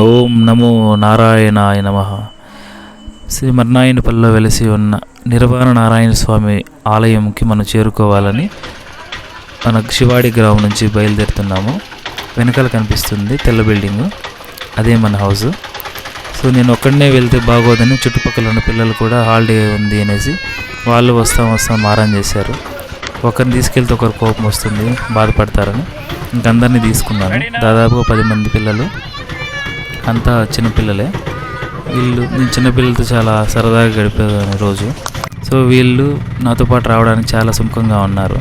ఓం నమో నారాయణాయ నమ. శ్రీ మర్నాయనపల్లిలో వెలిసి ఉన్న నిర్వాణ నారాయణ స్వామి ఆలయంకి మనం చేరుకోవాలని మన శివాడి గ్రామం నుంచి బయలుదేరుతున్నాము. వెనకాల కనిపిస్తుంది తెల్ల బిల్డింగ్ అదే మన హౌస్. సో నేను ఒక్కడనే వెళ్తే బాగోదని చుట్టుపక్కల ఉన్న పిల్లలు కూడా హాలిడే ఉంది అనేసి వాళ్ళు వస్తాం వస్తాం మారం చేశారు. ఒకరిని తీసుకెళ్తే ఒకరు కోపం వస్తుంది బాధపడతారని. ఇంకందరినీ తీసుకున్నాను. దాదాపుగా పది మంది పిల్లలు. అంతా చిన్నపిల్లలే. వీళ్ళు నేను చిన్నపిల్లలతో చాలా సరదాగా గడిపేదాన్ని రోజు. సో వీళ్ళు నాతో పాటు రావడానికి చాలా సుముఖంగా ఉన్నారు.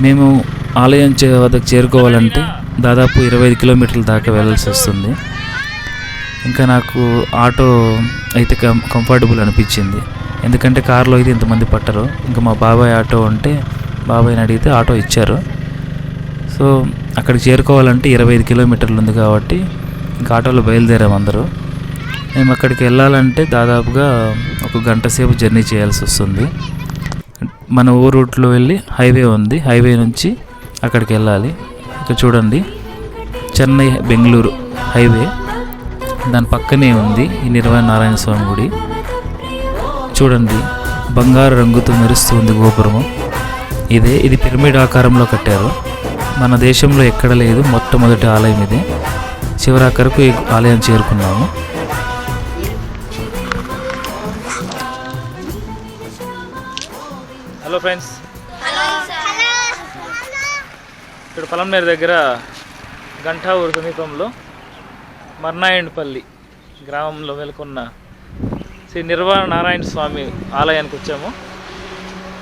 మేము ఆలయం వద్దకు చేరుకోవాలంటే దాదాపు ఇరవై ఐదు కిలోమీటర్ల దాకా వెళ్ళాల్సి వస్తుంది. ఇంకా నాకు ఆటో అయితే కం కంఫర్టబుల్ అనిపించింది. ఎందుకంటే కారులో అయితే ఇంతమంది పట్టరు. ఇంకా మా బాబాయ్ ఆటో ఉంటే బాబాయ్ని అడిగితే ఆటో ఇచ్చారు. సో అక్కడికి చేరుకోవాలంటే ఇరవై ఐదు కిలోమీటర్లు ఉంది కాబట్టి ఇంకా ఆటోలో బయలుదేరాము అందరూ. మేము అక్కడికి వెళ్ళాలంటే దాదాపుగా ఒక గంట సేపు జర్నీ చేయాల్సి వస్తుంది. మన ఊరు రూట్లో వెళ్ళి హైవే ఉంది. హైవే నుంచి అక్కడికి వెళ్ళాలి. ఇక్కడ చూడండి. చెన్నై బెంగళూరు హైవే. దాని పక్కనే ఉంది ఈ నిర్వాణ నారాయణ స్వామి గుడి. చూడండి. బంగారు రంగుతో మెరుస్తుంది గోపురము. ఇదే ఇది పిరమిడ్ ఆకారంలో కట్టారు. మన దేశంలో ఎక్కడ లేదు. మొట్టమొదటి ఆలయం ఇదే. చివరాఖరకు ఈ ఆలయం చేరుకున్నాము. హలో ఫ్రెండ్స్ ఇక్కడ పొలంనేరు దగ్గర గంటా ఊరు సమీపంలో మర్నాయండ్పల్లి గ్రామంలో వెలుకున్న శ్రీ నిర్వాణ నారాయణ స్వామి ఆలయానికి వచ్చాము.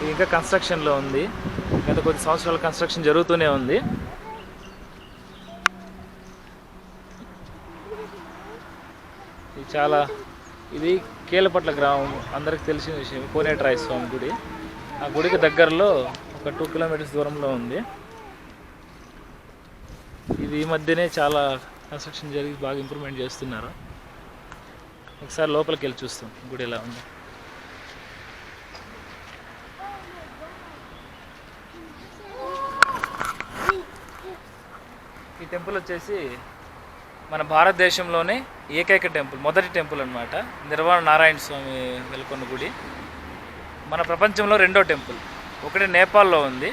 ఇది ఇంకా కన్స్ట్రక్షన్లో ఉంది. గత కొద్ది సంవత్సరాల కన్స్ట్రక్షన్ జరుగుతూనే ఉంది. చాలా ఇది కేలపట్ల గ్రామం. అందరికి తెలిసిన విషయం కోనేటరాయ స్వామి గుడి. ఆ గుడికి దగ్గరలో ఒక టూ కిలోమీటర్స్ దూరంలో ఉంది. ఇది ఈ మధ్యనే చాలా కన్స్ట్రక్షన్ జరిగి బాగా ఇంప్రూవ్మెంట్ చేస్తున్నారు. ఒకసారి లోపలికి వెళ్ళి చూస్తాం గుడి ఎలా ఉంది. ఈ టెంపుల్ వచ్చేసి మన భారతదేశంలోనే ఏకైక టెంపుల్ మొదటి టెంపుల్ అన్నమాట. నిర్వాణ నారాయణ స్వామి వెలుకొన్న గుడి. మన ప్రపంచంలో రెండో టెంపుల్. ఒకటి నేపాల్లో ఉంది.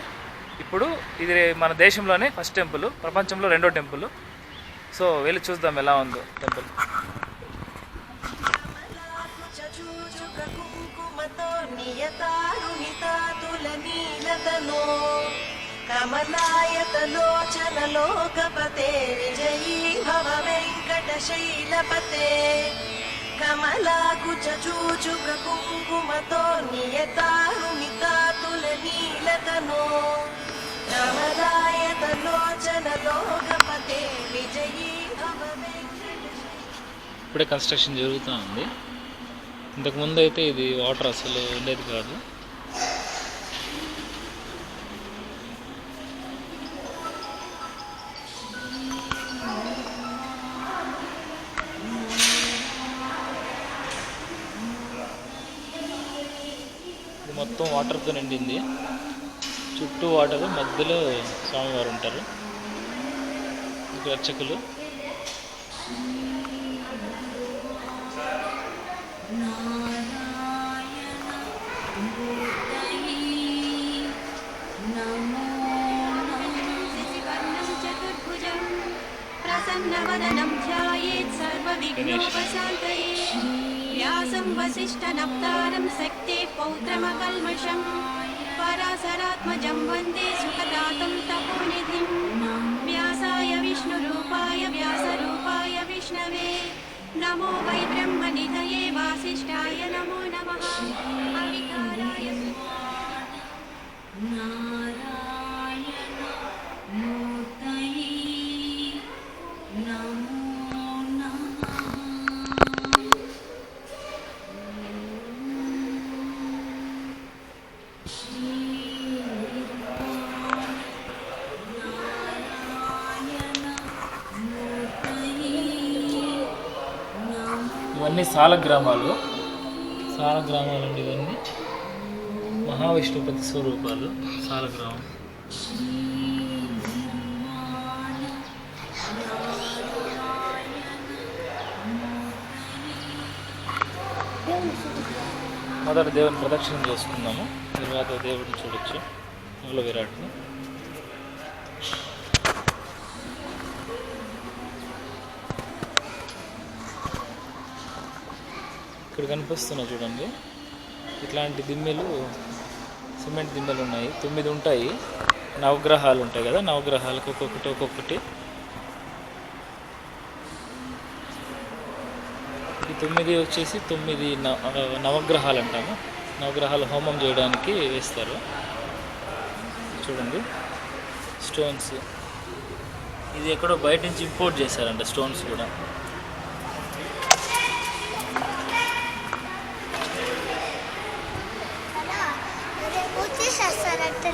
ఇప్పుడు ఇది మన దేశంలోనే ఫస్ట్ టెంపుల్ ప్రపంచంలో రెండో టెంపుల్. సో వెళ్ళి చూద్దాం ఎలా ఉందో టెంపుల్. నియతారుణితాతుల నీలతనో. నియతారుణితాతులనీలతనో కమలాయతలోచనలోకపతే విజయీ భవ వెంకటశైలపతే కమలాకుచూచుక కుంకుమతో నియతారుణితాతులనీలతనో కమలాయతలోచనలోకపతే విజయీ భవ వెంకటశైల ఇప్పుడే కన్స్ట్రక్షన్ జరుగుతూ ఉంది ఇంతకు ముందు అయితే ఇది వాటర్ అసలు ఉండేది కాదు. మొత్తం వాటర్తో నిండింది. చుట్టూ వాటర్ మధ్యలో స్వామివారు ఉంటారు. ఇక్కడ అర్చకులు. శశివర్ణం చతుర్భుజం ప్రసన్నవదనం ధ్యాయేత్ సర్వవిఘ్నోపశాంతయే. వ్యాసం వసిష్ఠనప్తారం శక్తే पौत्रमकल्मषम् परासरात्मजं वन्दे सुखदातं तपोनिधिं। व्यासाय विष्णुरूपाय व्यासरूपाय विष्णवे। नमो वै ब्रह्मनिधये वासिष्ठाय नमो नमः। अविकाराय సాల గ్రామాలు సాల గ్రామాలు అండి ఇవన్నీ. మహావిష్ణుపతి స్వరూపాలు సాల గ్రామం మొదట దేవుని ప్రదక్షిణం చేసుకున్నాము తర్వాత దేవుడిని చూడొచ్చు. మూల విరాట్ని. ఇక్కడ కనిపిస్తున్నాయి చూడండి. ఇట్లాంటి దిమ్మెలు సిమెంట్ దిమ్మెలు ఉన్నాయి. తొమ్మిది ఉంటాయి. నవగ్రహాలు ఉంటాయి కదా నవగ్రహాలకు ఒక్కొక్కటి ఒక్కొక్కటి. ఈ తొమ్మిది వచ్చేసి తొమ్మిది నవగ్రహాలు అంటాము. నవగ్రహాలు హోమం చేయడానికి వేస్తారు. చూడండి. స్టోన్స్. ఇది ఎక్కడో బయట నుంచి ఇంపోర్ట్ చేశారంట స్టోన్స్ కూడా. So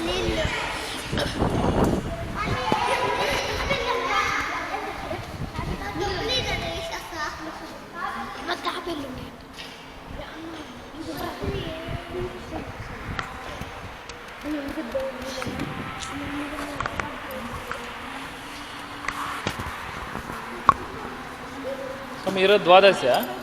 é mirror dwadas, yeah?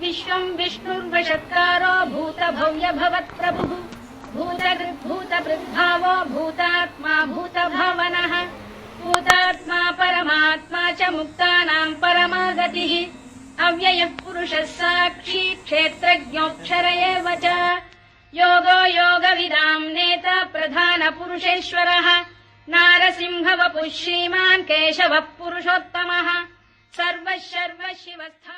विश्वम् विष्णुर्वशत्कारो भूतभव्य भवत्प्रभुः भूतभृद्भूतभृद्भावो भूतात्मा भूतभावनः। भूतात्मा परमात्मा च मुक्तानाम् परमागतिः। अव्ययः पुरुषः साक्षी क्षेत्रज्ञोऽक्षर एव च। योगो योगविदाम् नेता प्रधानपुरुषेश्वरः। नारसिंहवपुः श्रीमान् केशवः पुरुषोत्तमः। सर्वः शर्व शिवस्था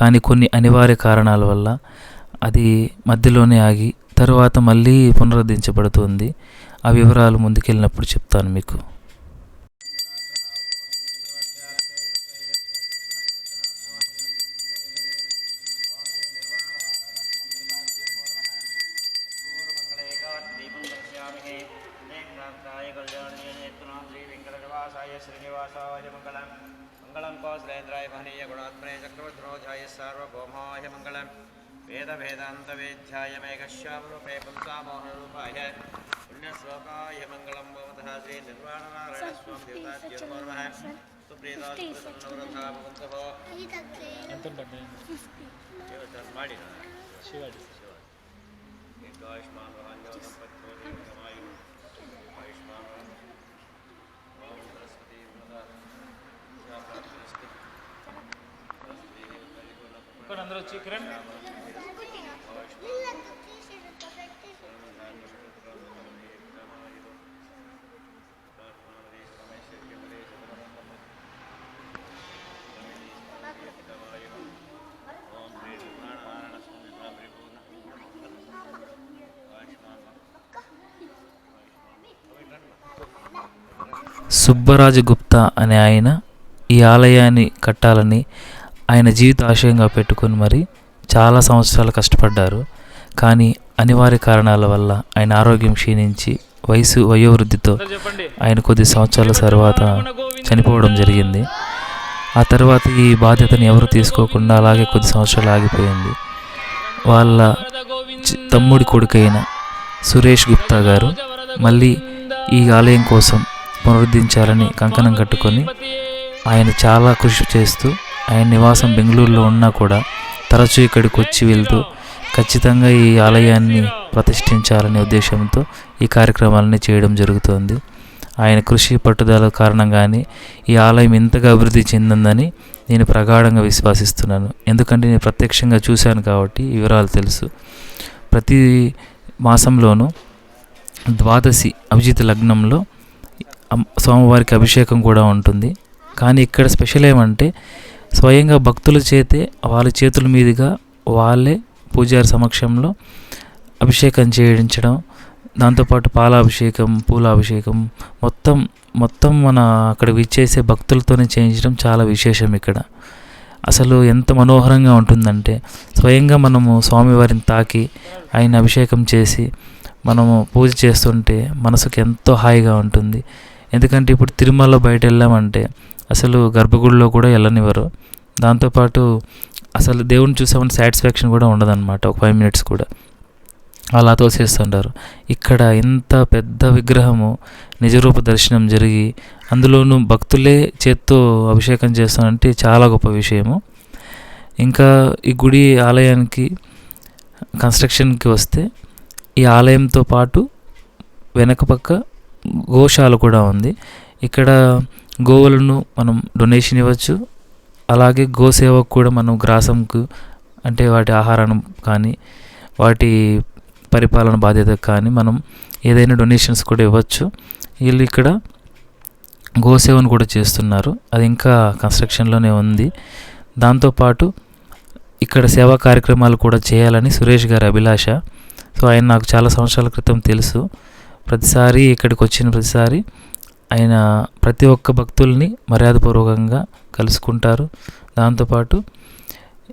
కానీ కొన్ని అనివార్య కారణాల వల్ల అది మధ్యలోనే ఆగి తరువాత మళ్ళీ పునరుద్ధరించబడుతుంది. ఆ వివరాలు ముందుకెళ్ళినప్పుడు చెప్తాను మీకు. तथा श्री निर्वाणनारायणस्वामी देवताज्य पूर्वः सुप्रीतास्मृतनवरथा भवन्तः देवचरन् ಮಾಡಿ ಶಿವಾಡಿ ದೀರ್ಘಾಯುಷ್ಮಾನ್ ಭವಾನ್ಯಮಾಯು ಆಯುಷ್ಮಾನ್ ಸರಸ್ವತಿ ಸರಸ್ವತಿ ಕೊಡಂದ್ರೆ ಚಿಕ್ರನ್ ಆಯುಷ್ಮಾನ್ సుబ్బరాజు గుప్తా అనే ఆయన ఈ ఆలయాన్ని కట్టాలని ఆయన జీవిత ఆశయంగా పెట్టుకొని మరి చాలా సంవత్సరాలు కష్టపడ్డారు. కానీ అనివార్య కారణాల వల్ల ఆయన ఆరోగ్యం క్షీణించి వయసు వయోవృద్ధితో ఆయన కొద్ది సంవత్సరాల తర్వాత చనిపోవడం జరిగింది. ఆ తర్వాత ఈ బాధ్యతని ఎవరు తీసుకోకుండా అలాగే కొద్ది సంవత్సరాలు ఆగిపోయింది. వాళ్ళ తమ్ముడి కొడుకైన సురేష్ గుప్తా గారు మళ్ళీ ఈ ఆలయం కోసం పునరుద్ధరించాలని కంకణం కట్టుకొని ఆయన చాలా కృషి చేస్తూ ఆయన నివాసం బెంగళూరులో ఉన్నా కూడా తరచూ ఇక్కడికి వచ్చి వెళ్తూ ఖచ్చితంగా ఈ ఆలయాన్ని ప్రతిష్ఠించాలనే ఉద్దేశంతో ఈ కార్యక్రమాలని చేయడం జరుగుతోంది. ఆయన కృషి పట్టుదల కారణంగానే ఈ ఆలయం ఇంతగా అభివృద్ధి చెందిందని నేను ప్రగాఢంగా విశ్వాసిస్తున్నాను. ఎందుకంటే నేను ప్రత్యక్షంగా చూశాను కాబట్టి వివరాలు తెలుసు. ప్రతి మాసంలోనూ ద్వాదశి అభిజిత్ లగ్నంలో స్వామివారికి అభిషేకం కూడా ఉంటుంది. కానీ ఇక్కడ స్పెషల్ ఏమంటే స్వయంగా భక్తుల చేతే వాళ్ళ చేతుల మీదుగా వాళ్ళే పూజారి సమక్షంలో అభిషేకం చేయించడం దాంతోపాటు పాలాభిషేకం పూలాభిషేకం మొత్తం మొత్తం మన అక్కడ విచ్చేసే భక్తులతోనే చేయించడం చాలా విశేషం ఇక్కడ. అసలు ఎంత మనోహరంగా ఉంటుందంటే స్వయంగా మనము స్వామివారిని తాకి ఆయన అభిషేకం చేసి మనము పూజ చేస్తుంటే మనసుకు ఎంతో హాయిగా ఉంటుంది. ఎందుకంటే ఇప్పుడు తిరుమల బయట వెళ్ళామంటే అసలు గర్భగుడిలో కూడా వెళ్ళనివ్వరు దాంతోపాటు అసలు దేవుని చూసామని సాటిస్ఫాక్షన్ కూడా ఉండదన్నమాట ఒక ఫైవ్ మినిట్స్ కూడా. అలా తోసేస్తుంటారు. ఇక్కడ ఇంత పెద్ద విగ్రహము నిజరూప దర్శనం జరిగి అందులోనూ భక్తులే చేత్తో అభిషేకం చేస్తానంటే చాలా గొప్ప విషయము. ఇంకా ఈ గుడి ఆలయానికి కన్స్ట్రక్షన్కి వస్తే ఈ ఆలయంతో పాటు వెనక పక్క గోశాల కూడా ఉంది. ఇక్కడ గోవులను మనం డొనేషన్ ఇవ్వచ్చు. అలాగే గోసేవకు కూడా మనం గ్రాసంకు అంటే వాటి ఆహారం కానీ వాటి పరిపాలన బాధ్యత కానీ మనం ఏదైనా డొనేషన్స్ కూడా ఇవ్వచ్చు. వీళ్ళు ఇక్కడ గోసేవను కూడా చేస్తున్నారు. అది ఇంకా కన్స్ట్రక్షన్లోనే ఉంది. దాంతోపాటు ఇక్కడ సేవా కార్యక్రమాలు కూడా చేయాలని సురేష్ గారి అభిలాష. సో ఆయన నాకు చాలా సంవత్సరాల క్రితం తెలుసు. ప్రతిసారి ఇక్కడికి వచ్చిన ప్రతిసారి ఆయన ప్రతి ఒక్క భక్తుల్ని మర్యాదపూర్వకంగా కలుసుకుంటారు. దాంతోపాటు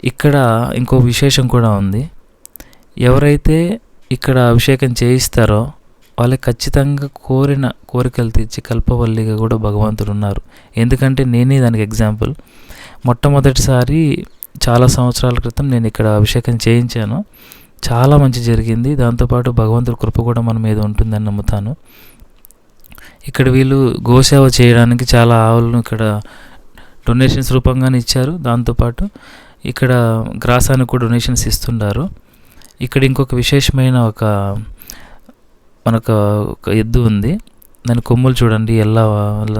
ఇక్కడ ఇంకో విశేషం కూడా ఉంది. ఎవరైతే ఇక్కడ అభిషేకం చేయిస్తారో వాళ్ళకి ఖచ్చితంగా కోరిన కోరికలు తీర్చి కల్పవల్లిగా కూడా భగవంతుడు ఉన్నారు. ఎందుకంటే నేనే దానికి ఎగ్జాంపుల్. మొట్టమొదటిసారి చాలా సంవత్సరాల క్రితం నేను ఇక్కడ అభిషేకం చేయించాను. చాలా మంచి జరిగింది. దాంతోపాటు భగవంతుడి కృప కూడా మన మీద ఉంటుందని నమ్ముతాను. ఇక్కడ వీళ్ళు గోసేవ చేయడానికి చాలా ఆవులను ఇక్కడ డొనేషన్స్ రూపంగానే ఇచ్చారు. దాంతోపాటు ఇక్కడ గ్రాసానికి కూడా డొనేషన్స్ ఇస్తున్నారు ఇక్కడ ఇంకొక విశేషమైన ఒక మనకు ఒక ఎద్దు ఉంది. దాని కొమ్ములు చూడండి ఎలా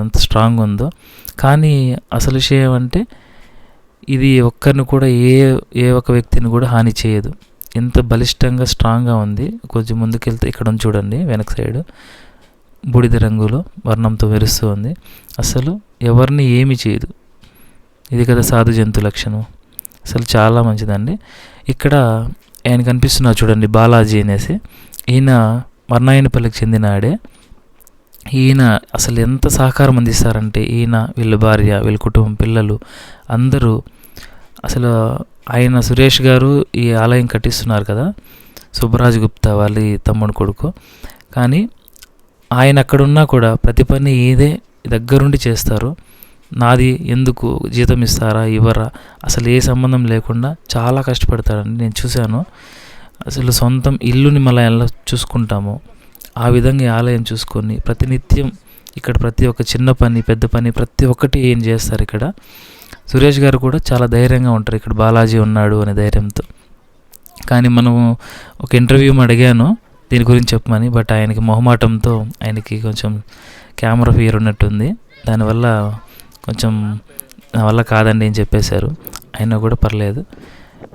ఎంత స్ట్రాంగ్ ఉందో. కానీ అసలు విషయం అంటే ఇది ఒక్కరిని కూడా ఏ ఏ ఒక వ్యక్తిని కూడా హాని చేయదు. ఎంత బలిష్టంగా స్ట్రాంగ్గా ఉంది. కొంచెం ముందుకెళ్తే ఇక్కడ ఉంది చూడండి వెనక సైడ్ బూడిద రంగులో వర్ణంతో మెరుస్తూ ఉంది. అసలు ఎవరిని ఏమి చేయదు. ఇది కదా సాధు జంతు లక్షణం. అసలు చాలా మంచిదండి. ఇక్కడ ఆయన కనిపిస్తున్నారు చూడండి బాలాజీ అనేసి. ఈయన మర్నాయనపల్లికి చెందినాడే. ఈయన అసలు ఎంత సహకారం అందిస్తారంటే ఈయన వీళ్ళ భార్య వీళ్ళ కుటుంబం పిల్లలు అందరూ అసలు ఆయన సురేష్ గారు ఈ ఆలయం కట్టిస్తున్నారు కదా సుబ్బరాజ్ గుప్తా వాళ్ళ తమ్ముడు కొడుకు. కానీ ఆయన అక్కడున్నా కూడా ప్రతి పని ఏదే దగ్గరుండి చేస్తారు. నాది ఎందుకు జీతం ఇస్తారా ఇవ్వరా అసలు ఏ సంబంధం లేకుండా చాలా కష్టపడతారండి నేను చూశాను. అసలు సొంతం ఇల్లుని మళ్ళీ ఎలా చూసుకుంటాము ఆ విధంగా ఈ ఆలయం చూసుకొని ప్రతినిత్యం ఇక్కడ ప్రతి ఒక్క చిన్న పని పెద్ద పని ప్రతి ఒక్కటి ఏం చేస్తారు ఇక్కడ? సురేష్ గారు కూడా చాలా ధైర్యంగా ఉంటారు. ఇక్కడ బాలాజీ ఉన్నాడు అనే ధైర్యంతో. కానీ మనము ఒక ఇంటర్వ్యూ అడిగాను దీని గురించి చెప్పమని బట్ ఆయనకి మొహమాటంతో ఆయనకి కొంచెం కెమెరా ఫియర్ ఉన్నట్టుంది. దానివల్ల కొంచెం నా వల్ల కాదండి అని చెప్పేశారు. అయినా కూడా పర్లేదు.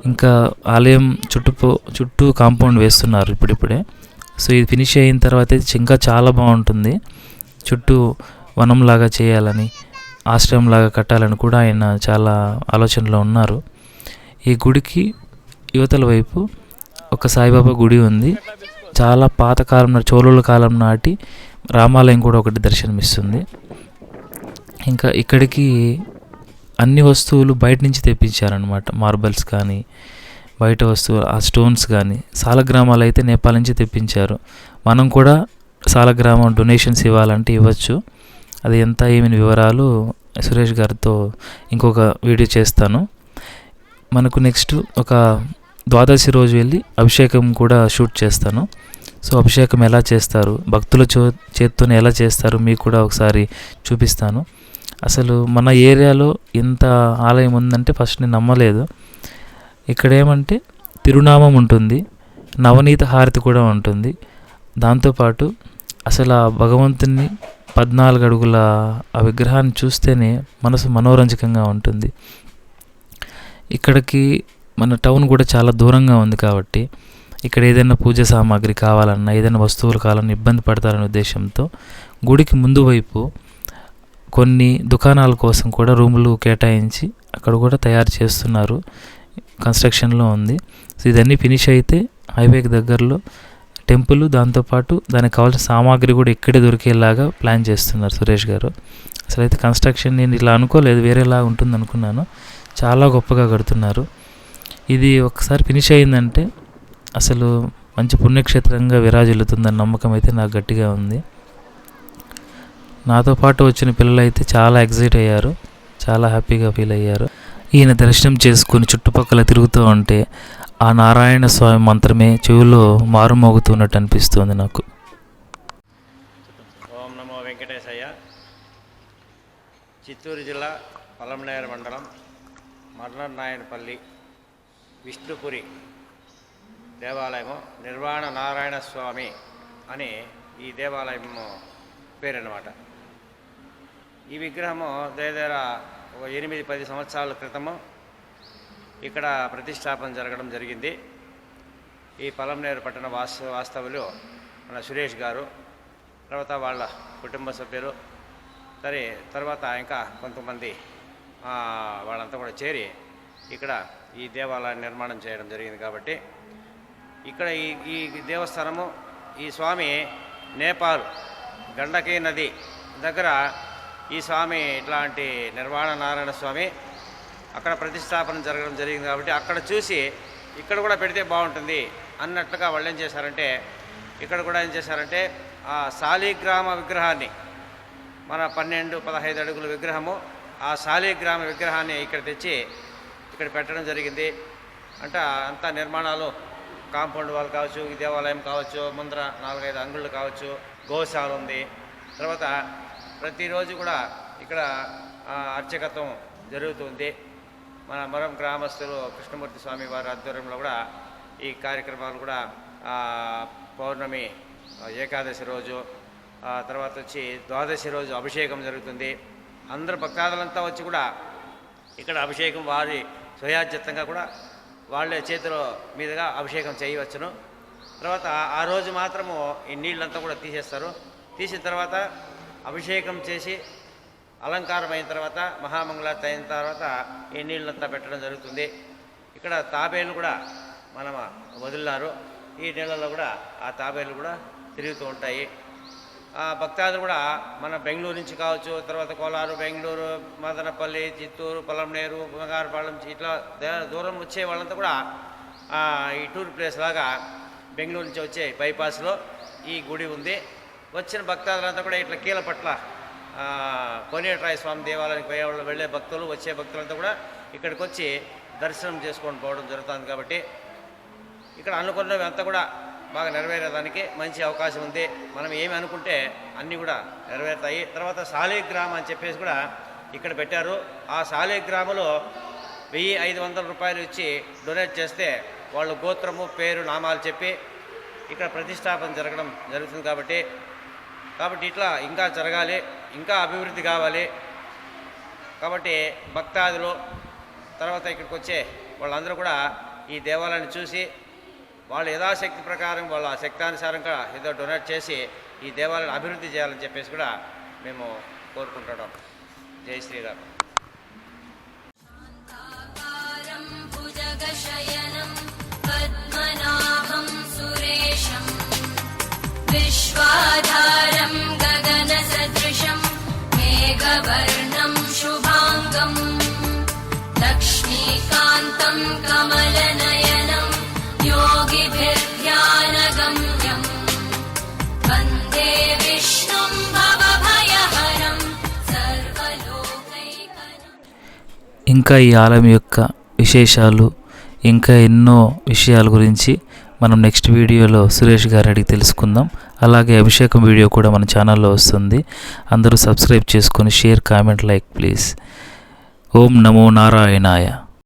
ఇంకా ఆలయం చుట్టూ చుట్టూ కాంపౌండ్ వేస్తున్నారు ఇప్పుడిప్పుడే. సో ఇది ఫినిష్ అయిన తర్వాత అయితే ఇంకా చాలా బాగుంటుంది. చుట్టూ వనంలాగా చేయాలని ఆశ్రయంలాగా కట్టాలని కూడా ఆయన చాలా ఆలోచనలో ఉన్నారు. ఈ గుడికి యువతల వైపు ఒక సాయిబాబా గుడి ఉంది. చాలా పాతకాలం చోళుల కాలం నాటి రామాలయం కూడా ఒకటి దర్శనమిస్తుంది. ఇంకా ఇక్కడికి అన్ని వస్తువులు బయట నుంచి తెప్పించారనమాట మార్బల్స్ కానీ బయట వస్తువులు ఆ స్టోన్స్ కానీ. సాలగ్రామాలు అయితే నేపాల్ నుంచి తెప్పించారు. మనం కూడా సాలగ్రామం డొనేషన్స్ ఇవ్వాలంటే ఇవ్వచ్చు. అది ఎంత ఏమిని వివరాలు సురేష్ గారితో ఇంకొక వీడియో చేస్తాను. మనకు నెక్స్ట్ ఒక ద్వాదశి రోజు వెళ్ళి అభిషేకం కూడా షూట్ చేస్తాను. సో అభిషేకం ఎలా చేస్తారు? భక్తుల చో చేత్తోనే ఎలా చేస్తారు? మీకు కూడా ఒకసారి చూపిస్తాను. అసలు మన ఏరియాలో ఇంత ఆలయం ఉందంటే ఫస్ట్ నేను నమ్మలేదు. ఇక్కడ ఏమంటే తిరునామం ఉంటుంది. నవనీత హారతి కూడా ఉంటుంది. దాంతోపాటు అసలు ఆ భగవంతుని పద్నాలుగు అడుగుల ఆ విగ్రహాన్ని చూస్తేనే మనసు మనోరంజకంగా ఉంటుంది. ఇక్కడికి మన టౌన్ కూడా చాలా దూరంగా ఉంది కాబట్టి ఇక్కడ ఏదైనా పూజ సామాగ్రి కావాలన్నా ఏదైనా వస్తువులు కావాలన్నా ఇబ్బంది పడతారనే ఉద్దేశంతో గుడికి ముందు వైపు కొన్ని దుకాణాల కోసం కూడా రూములు కేటాయించి అక్కడ కూడా తయారు చేస్తున్నారు. కన్స్ట్రక్షన్లో ఉంది. సో ఇదన్నీ ఫినిష్ అయితే హైవేకి దగ్గరలో టెంపుల్ దాంతోపాటు దానికి కావాల్సిన సామాగ్రి కూడా ఇక్కడే దొరికేలాగా ప్లాన్ చేస్తున్నారు సురేష్ గారు. అసలు అయితే కన్స్ట్రక్షన్ నేను ఇలా అనుకోలేదు వేరేలా ఉంటుంది అనుకున్నాను. చాలా గొప్పగా కడుతున్నారు. ఇది ఒకసారి ఫినిష్ అయిందంటే అసలు మంచి పుణ్యక్షేత్రంగా విరాజిల్లుతుందన్న నమ్మకం అయితే నాకు గట్టిగా ఉంది. నాతో పాటు వచ్చిన పిల్లలు అయితే చాలా ఎగ్జైట్ అయ్యారు. చాలా హ్యాపీగా ఫీల్ అయ్యారు. ఈయన దర్శనం చేసుకుని చుట్టుపక్కల తిరుగుతూ ఉంటే ఆ నారాయణ స్వామి మంత్రమే చెవిలో మారుమోగుతున్నట్టు అనిపిస్తుంది నాకు. ఓం నమో వెంకటేశయ్య. చిత్తూరు జిల్లా పలంనేరు మండలం మర్లనాయనపల్లి విష్ణుపురి దేవాలయము నిర్వాణ నారాయణ స్వామి అని ఈ దేవాలయము పేరనమాట ఈ విగ్రహము దగ్గర ఒక ఎనిమిది పది సంవత్సరాల క్రితము ఇక్కడ ప్రతిష్టాపన జరగడం జరిగింది. ఈ పలంనేరు పట్టణ వాస్ వాస్తవులు మన సురేష్ గారు తర్వాత వాళ్ళ కుటుంబ సభ్యులు సరే తర్వాత ఇంకా కొంతమంది వాళ్ళంతా కూడా చేరి ఇక్కడ ఈ దేవాలయాన్ని నిర్మాణం చేయడం జరిగింది కాబట్టి. ఇక్కడ ఈ ఈ దేవస్థానము ఈ స్వామి నేపాల్ గండకీ నది దగ్గర ఈ స్వామి ఇట్లాంటి నిర్వాణ నారాయణ స్వామి అక్కడ ప్రతిష్టాపన జరగడం జరిగింది కాబట్టి అక్కడ చూసి ఇక్కడ కూడా పెడితే బాగుంటుంది అన్నట్లుగా వాళ్ళు ఏం చేశారంటే ఇక్కడ కూడా ఏం చేశారంటే ఆ శాలిగ్రామ విగ్రహాన్ని మన పన్నెండు పదహైదు అడుగుల విగ్రహము ఆ శాలిగ్రామ విగ్రహాన్ని ఇక్కడ తెచ్చి ఇక్కడ పెట్టడం జరిగింది. అంటే అంతా నిర్మాణాలు కాంపౌండ్ వాళ్ళు కావచ్చు ఈ దేవాలయం కావచ్చు ముందర నాలుగైదు అంగుళ్ళు కావచ్చు గోశాల ఉంది. తర్వాత ప్రతిరోజు కూడా ఇక్కడ అర్చకత్వం జరుగుతుంది. మన మరం గ్రామస్తులు కృష్ణమూర్తి స్వామి వారి ఆధ్వర్యంలో కూడా ఈ కార్యక్రమాలు కూడా పౌర్ణమి ఏకాదశి రోజు తర్వాత వచ్చి ద్వాదశి రోజు అభిషేకం జరుగుతుంది. అందరు భక్తాదులంతా వచ్చి కూడా ఇక్కడ అభిషేకం వారి స్వయాచిత్తంగా కూడా వాళ్ళే చేతిలో మీదుగా అభిషేకం చేయవచ్చును. తర్వాత ఆ రోజు మాత్రము ఈ నీళ్ళంతా కూడా తీసేస్తారు. తీసిన తర్వాత అభిషేకం చేసి అలంకారం అయిన తర్వాత మహామంగళార్తి అయిన తర్వాత ఈ నీళ్ళంతా పెట్టడం జరుగుతుంది. ఇక్కడ తాబేలు కూడా మనం వదిలినారు. ఈ నీళ్ళలో కూడా ఆ తాబేలు కూడా తిరుగుతూ ఉంటాయి. ఆ భక్తాదులు కూడా మన బెంగళూరు నుంచి కావచ్చు తర్వాత కోలారు బెంగళూరు మదనపల్లి చిత్తూరు పొలంనేరు బంగారుపాలెం ఇట్లా దే- దూరం వచ్చే వాళ్ళంతా కూడా ఈ టూర్ ప్లేస్ లాగా బెంగళూరు నుంచి వచ్చే బైపాస్లో ఈ గుడి ఉంది. వచ్చిన భక్తాదులంతా కూడా ఇట్లా కీల పట్ల కోనేటరాయ స్వామి దేవాలయానికి పోయే వాళ్ళు వెళ్ళే భక్తులు వచ్చే భక్తులంతా కూడా ఇక్కడికి వచ్చి దర్శనం చేసుకొని పోవడం జరుగుతుంది కాబట్టి ఇక్కడ అనుకున్నవి అంతా కూడా బాగా నెరవేరేదానికి మంచి అవకాశం ఉంది. మనం ఏమి అనుకుంటే అన్నీ కూడా నెరవేరుతాయి. తర్వాత సాలిగ్రామ్ అని చెప్పేసి కూడా ఇక్కడ పెట్టారు. ఆ శాలిగ్రాములో వెయ్యి ఐదు వందల రూపాయలు ఇచ్చి డొనేట్ చేస్తే వాళ్ళు గోత్రము పేరు నామాలు చెప్పి ఇక్కడ ప్రతిష్టాపన జరగడం జరుగుతుంది కాబట్టి. కాబట్టి ఇట్లా ఇంకా జరగాలి. ఇంకా అభివృద్ధి కావాలి. కాబట్టి భక్తాదులు తర్వాత ఇక్కడికి వచ్చే వాళ్ళందరూ కూడా ఈ దేవాలయాన్ని చూసి వాళ్ళు యథాశక్తి ప్రకారం వాళ్ళ శక్తానుసారంగా ఏదో డొనేట్ చేసి ఈ దేవాలయాన్ని అభివృద్ధి చేయాలని చెప్పేసి కూడా మేము కోరుకుంటున్నాం. జై శ్రీరామ్. పద్మనాభం విశ్వాధ ఇంకా ఈ ఆలయం యొక్క విశేషాలు ఇంకా ఎన్నో విషయాల గురించి మనం నెక్స్ట్ వీడియోలో సురేష్ గారు అడిగి తెలుసుకుందాం. అలాగే అభిషేకం వీడియో కూడా మన ఛానల్లో వస్తుంది. అందరూ సబ్స్క్రైబ్ చేసుకొని షేర్ కామెంట్ లైక్ ప్లీజ్. ఓం నమో నారాయణాయ.